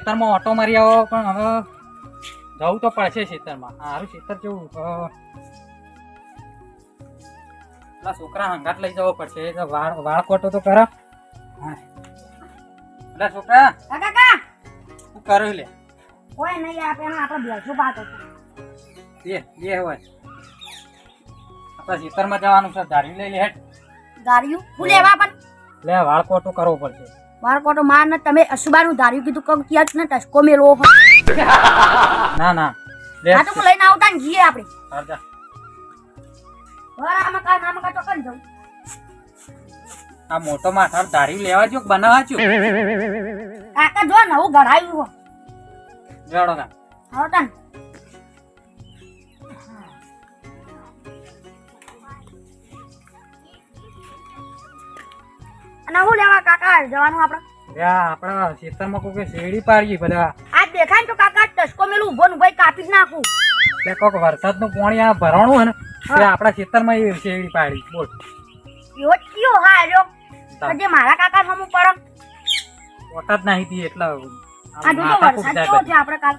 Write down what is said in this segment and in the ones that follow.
ખેતરમાં ઓટો મારી આવો પણ હવે જવું તો પડશે ખેતરમાં. સારું ખેતર કેવું? પેલા છોકરા હંગાટ લઈ જવો પડશે. તો વાળ વાળ કોટો તો કરો. પેલા છોકરા કાકા. શું કર્યું લે? કોઈ નહીં આપે આપણે બેસો વાત હતી. બે બે હોય. આપણા ખેતરમાં જવાનું છે ધારી લઈ લે હેઠ ધાર્યું હું લેવા પણ. લે વાળ કોટો કરવો પડશે. બાળકોટો માર ને તમે અશુબાનું ધાર્યું કીધું કે ક્યાંક ને ટસકો મેલો ના ના. હા તો હું લઈને આવતા ને જઈએ આપણે. બરાબર કા નામ કા ચોકન જવું. આ મોટો માથાર ધારી લેવા જો બનાવા છો કાકા જો નવું ઘડાયું હો. ના આવતા ને. લેવા જવાનું આપણે. આપણા ખેતરમાં કોઈ શેરડી પાડીએ બધા. આ દેખાય તો કાકા ટસકો મેલું ઊભો ને ભાઈ કાપી જ નાખું. એટલે કોક વરસાદનું પાણી આ ભરણું હે ને આપણા ખેતરમાં એ શેરડી પાડી. બોલ. યો કયો હા જો. જે મારા કાકા સામે ઓટા જ નહીં તી એટલે આ જો વરસાદ કેવો છે આપણે કાલ.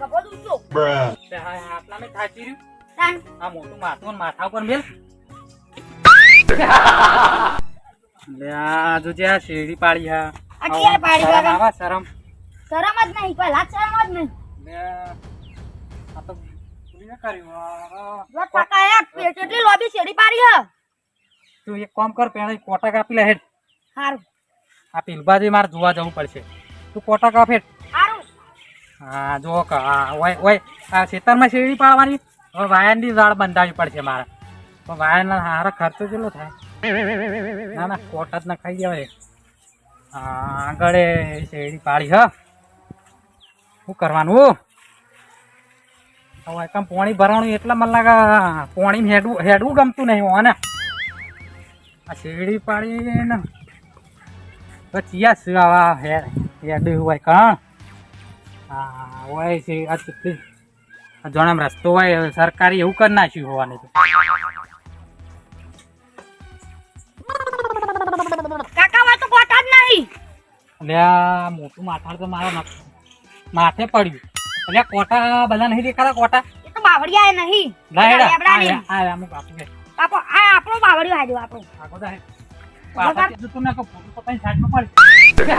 ગભો. હા, થાચી રહ્યું. આ મોટું માથું માથા ઉપર મેલ. લે જો જે આ શેરડી પાડી હા. આ પાડી શરમ આવા શરમ. શરમ જ નહીં પહેલા જ શરમ જ નહીં. લે આ તો ભૂલી કર્યું જો કાકા કેટલી લોબી શેડી પાડી હા? તું એક કામ કર પેલા કોટા કાપી લે હેડ. હારું. આ પીલબાજી મારે જોવા જવું પડશે. તું કોટા કાપ હેડ. હારું. હા જો કા ઓય ઓય આ ખેતરમાં શેરડી પાડવાની હવે વાયરની ઝાડ બંધાવી પડશે મારે. તો વાયરના હારા ખર્ચો કેટલો થાય. ના ના, કોટા જ નખાઈ ખાઈ હા, આગળ શેરડી પાડી, હ. શું કરવાનું? હવે કામ પોણી ભરવાનું એટલે મને લાગે પોણી હેડવું હેડવું ગમતું નહીં મને આ શેરડી પાડી ને પછી આ શું આવા હે હેડ્યું હોય કણ હા, હોય છે, આ કેટલી જણામ રસ્તો હોય સરકારી એવું કરી નાખ્યું હોવાનું મોટું માથાળ તો મારા માથે પડ્યું. એટલે કોટા બધા નહીં દેખાતા કોટા? એ તો બાવળિયા નહીં. આ લે, અમુક કે આ આપણો બાવળિયો હાજો આપણો. આગો દા હે. પાછા તું ને ફોટો પતાઈને સાઈડમાં પડી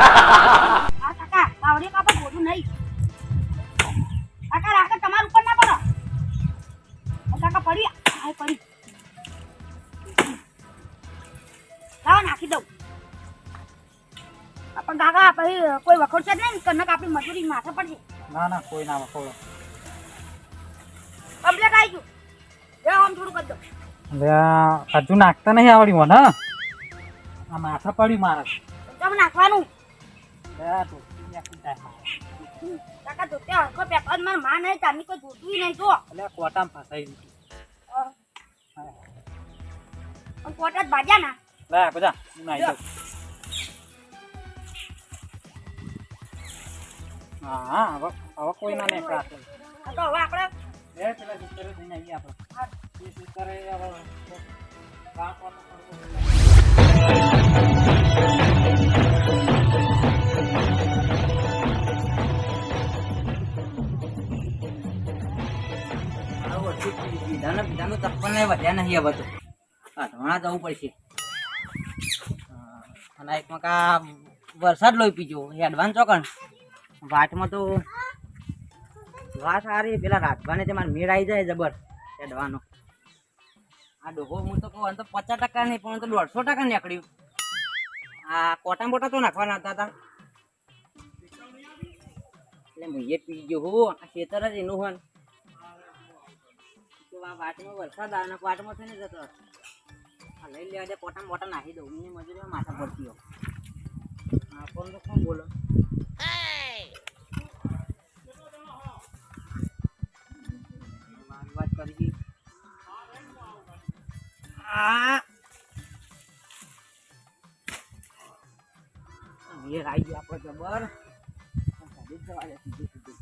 આ કાકા બાવળિયો કાપો બોલું નહીં. કાકા રાખે તમારા ઉપર ના પડો. કાકા પડી. આ પડી. લાવો નાખી દઉં. પણ કાકા પછી કોઈ વખોડ છે નહીં કનક આપણી મજૂરી માથે પડશે. ના ના કોઈ ના વખોડો. કમ્પ્લેટ આવી ગયું. જાઓ આમ થોડું કરી દો હજુ નાખતા નહીં આવડી મને આ માથા પડ્યું મારે. તમે નાખવાનું. લે મારે. કાકા તો ત્યાં હરખો પેપરમાં માં નહીં તારની કોઈ જોતું નહીં જો. એટલે આ ફસાઈ દીધું. કોટા જ ના. લે બધા હું નાહી દઉં. હા હા હવે હવે કોઈ ના નહીં આ તો હવે આપણે એ પેલા આવીએ આપણે. એ વધ્યા નહીં હવે તો. આ ધોણા જવું પડશે. હા, અને એકમાં કા વરસાદ લોહી પીજો. એડવાન્સ ચોકણ. વાટમાં તો વાત સારી. પેલા રાજભાને તે મારે મેળ આવી જાય જબર ચડવાનો. આ ડોહો હું તો કહું તો પચાસ ટકા નહીં, પણ તો દોઢસો ટકા નીકળ્યું. આ કોટા બોટા તો નાખવાના હતા હતા એટલે હું પી ગયો હો, આ ખેતર જ એનું હોય વાટમાં વરસાદ આવે ને વાટમાં થઈને જતો. આ લઈ લેવા દે પોટા મોટા નાખી દઉં. એની મજૂરીમાં માથા પડતી હોય. હા તો કોણ બોલો? આ મેર આવી ગયો આપણો જબર કાઢી જ જવા દે સીધું સીધું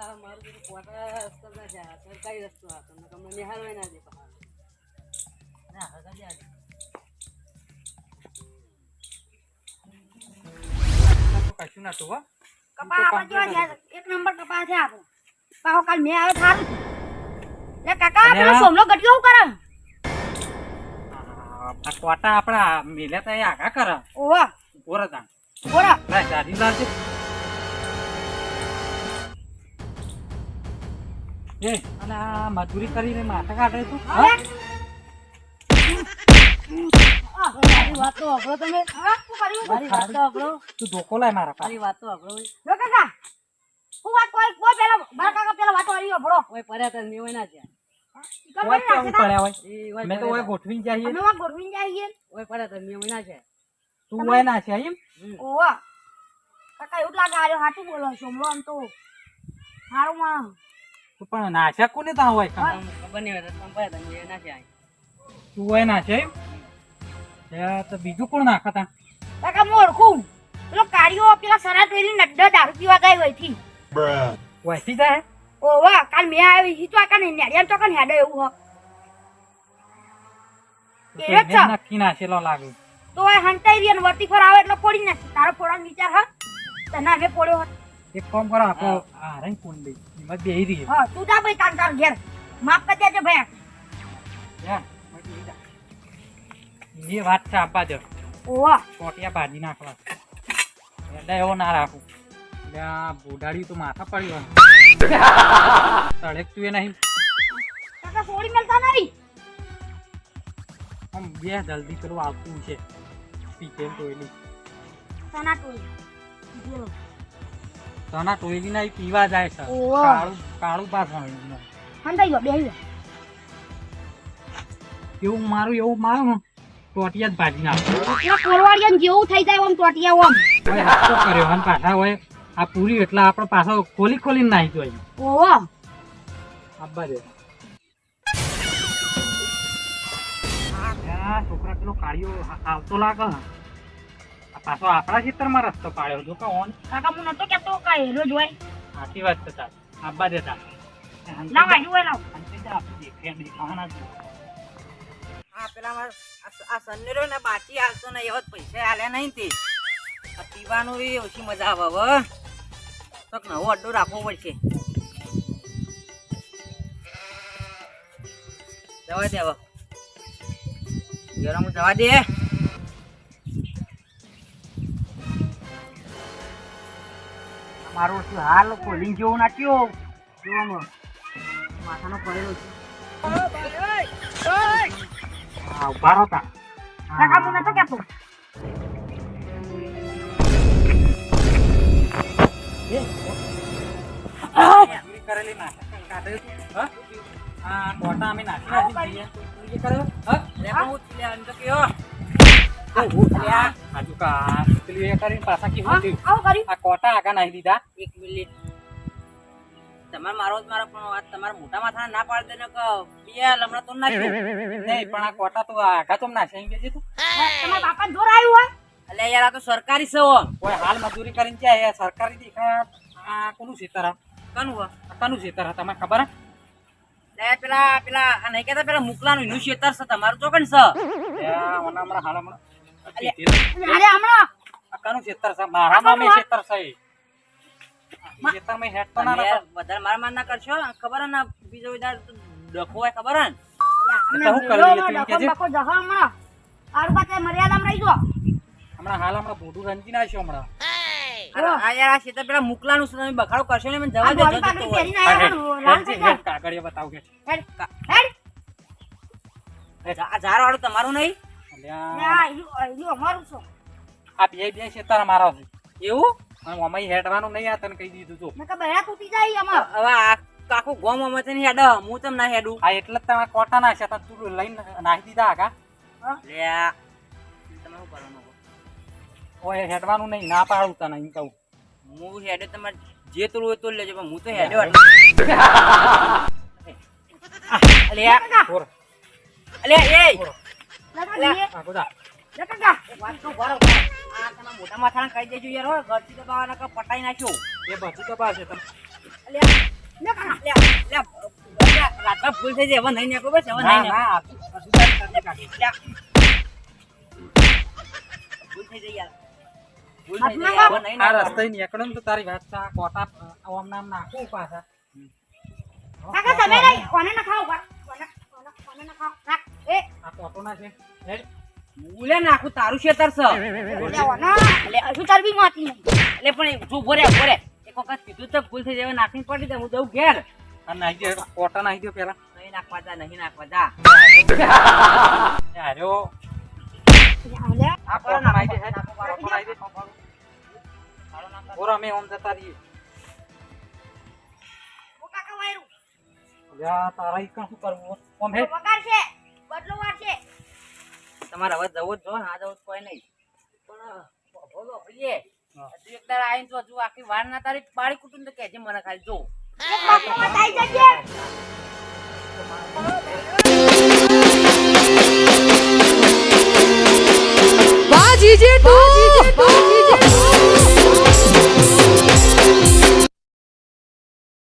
આ મારું બધું પોતા રસ્તો ના જાય સરકારી રસ્તો આ તમને તમને નિહાળવાય ના દે પાછા. ના હરખા કશું નતું હો. કપા આપણે એક નંબર કપા છે આપણો. પાહો કાલ મેં આવ્યો થારું લે કાકા પેલો સોમલો ગટિયો કરે? આ કોટા આપણા મેલ્યા તા આગા કરે. ઓવા ઊભો તા બોરા ભાઈ ગાડી લાવજે. એ અને મજૂરી કરીને માથા કાઢે તું હા? મારી વાત તો સાંભળો તમે. હા શું કર્યું મારી વાત તો સાંભળો. તું ધોકો લાય મારા પાસે. મારી વાત તો સાંભળો. જો કાકા હું વાત કોઈ કોઈ પેલા બાર કાકા પેલા વાતો આવી ભળો ઓય પડ્યા તા મેં ઓય ના જ્યાં. ઓય કેવું પડ્યા હોય. મેં તો ઓય ગોઠવીને જઈએ અમે વાત ગોઠવીને જઈએ ઓય પડ્યા તા મેં ઓય ના જ્યાં. તું ઓય ના છે એમ? ઓવા કાકા એવું લાગે આર્યો હાચું બોલો આમ તો. હારું માં પણ નાશા કોને તા હોય? હોય તમે પડ્યા તા મેં ના જ્યાં. તું ઓય ના છે એમ? તો બીજું કોણ નાખતા? કાકા હું ઓળખું. પેલો કાળીઓ પેલા સરા પેલી નડ્ડો દારૂ પીવા ગઈ હોયથી વહેતી જાય? ઓવા કાલ મેં આવી હી તો આ કાને નેડિયા તો કાને હેડે એવું હ. એ જ તો નક્કી નાશેલો લાગે. તો એ હંતાઈ રહી અને વર્તી પર આવે એટલે ફોડી નાખી. તારો ફોડવાનો વિચાર હા. તને અમે ફોડ્યો હોત. એક કામ કરો આપો આ રંગ કોણ દે એમાં બેહી રહી હા તું જા ભાઈ કામ કામ ઘેર. માફ કરી દેજો ભાઈ જા. એ વાત છે આપવા ઓવા ભાજી નાખવા એટલે એવો ના રાખું એટલે આ બુઢાડી તો માથા પડી તળેક તું એ નહીં કાકા ફોડી મેલતા નહીં આમ બે જલ્દી પેલું આવતું છે પીછે ટોયલી તના ટોયલી ના પીવા જાય છે. કાળું કાળું પાછળ હંતાઈ ગયો બેહી ગયો એવું મારું એવું મારું ટોટિયા જ ભાજી નાખો. કોરવાડિયા જેવું થઈ જાય આમ ટોટિયા ઓમ. હાથો કર્યો અને પાછા હોય આ પૂરી એટલે આપણે પાછો ખોલી ખોલી નાખી જોઈએ. ઓહો. આબ્બા દે છોકરા પેલો કાળિયો આવતો લાગે પાછો આપણા ખેતરમાં રસ્તો પાડ્યો. જો કે ઓન. કાકા હું નતો કેતો કે હેલો જોય સાચી વાત છે તાર. આબ્બા દેતા લાવ આજુ હોય લાવ. નવો અડ્ડો રાખવો પડશે. જવા દે હવે. ગરમ મારું શું હાલ કોલિંગ જેવું નાખ્યો? માથાનો પડેલો છે. હા ઊભા રહો તા કાકા હું નતો કેતો મજૂરી કરેલી નાટક કાઢે હા તમારે મારો જ મારો પણ વાત તમારા મોટા માથા ના પાડી દે કે બે લમણા તો નાખ્યો નહીં પણ આ કોટા તો આઘા તો ના એમ કે તું. તમારા બાપા જોર આવ્યું હોય? એટલે યાર આ તો સરકારી છે કોઈ હાલ મજૂરી કરીને એ સરકારી દેખા આ કોનું ખેતર કનું કનું ખેતર તમને ખબર હે? પેલા પેલા નહીં કેતા પેલા મુકલાનું એનું ક્ષેત્ર છે તમારું ચોકન છે. આ હમણાં હમણાં હાલ હમણાં. અરે કનું છે? મારા મેં ખેતર છે ખેતરમાં હેડ તો ના રાખો. વધારે માર માર ના કરશો? ખબર ને બીજો વિચાર ડખો હોય ખબર ને? એટલે હું કરી મેલો લઈએ, તું ડખો જહો હમણાં. તારું પાસે મર્યાદામાં રહી જો હમણાં હાલ હમણાં મોઢું રંજી નાખ્યું હમણાં. આ યાર આ ખેતર પેલા મુકલાનું છે તમે બખાડો કરશો ને? મને જવા દેજો બતાવું કે હેડ. હેડ આ ઝાડ વાળું તમારું નહીં? અલ્યા, આ બે બે મારા છે. એવું? આમાં હેડવાનું નહીં આ તને કહી દીધું તું નકર બયા તૂટી જાય અમાર હવે આ ગોમ અમે છે ને હેડ હું તમ ના હેડું? આ એટલે જ તમે કોટા નાખ્યા તા તું લઈને નાખી દીધા કા લે તમે શું કરવાનું ઓય હેડવાનું નહીં ના પાડું તને એમ કહું. હું હેડે તમારે જે તોડવું હોય તો લેજો પણ હું તો એટલે અલે આ- બોર અલે એ. મોટા કહી દેજો યાર હો ઘરથી તો બાવા નકર પટાઈ નાખ્યો. એ બધું તમે. ભૂલ થઈ જાય હવે નહીં નીકળો બસ હવે નહીં ભૂલ થઈ જાય યાર. આ રસ્તે નીકળો ને તો તારી વાત છે. કોટા આમ નામ નાખું પાછા. કાકા તમે કોને ન કોને કોને કોને ન ખાવ રાખ એ. આ કોટો ના છે. હેડ. હું નાખું તારું શેતર છે. હજુ ચરબી માતી નહીં. એટલે પણ એ તું ઊભો રે ઊભો રે એક વખત કીધું તો ભૂલ થઈ જાય નાખી પડી જાય હું દઉં ઘેર. આ નાખી દે કોટા નાખી દો પેલા નહીં નાખવા જા નહીં નાખવા જા. દે દે. બોરો અમે ઓમ જતા રહીએ. ઓ કાકા વાયરું. લ્યા, તારા ઈ કાં શું કરવું? ઓમ હેડ. પગાર છે બદલો તમારે હવે જવું જ જો ના જવું કોઈ નહીં. પણ બોલો ભાઈએ તું એક તારે આવીને જો જો આખી વાર ના તારી બાળી કુટુંબ તો કહેજે મને ખાલી જો.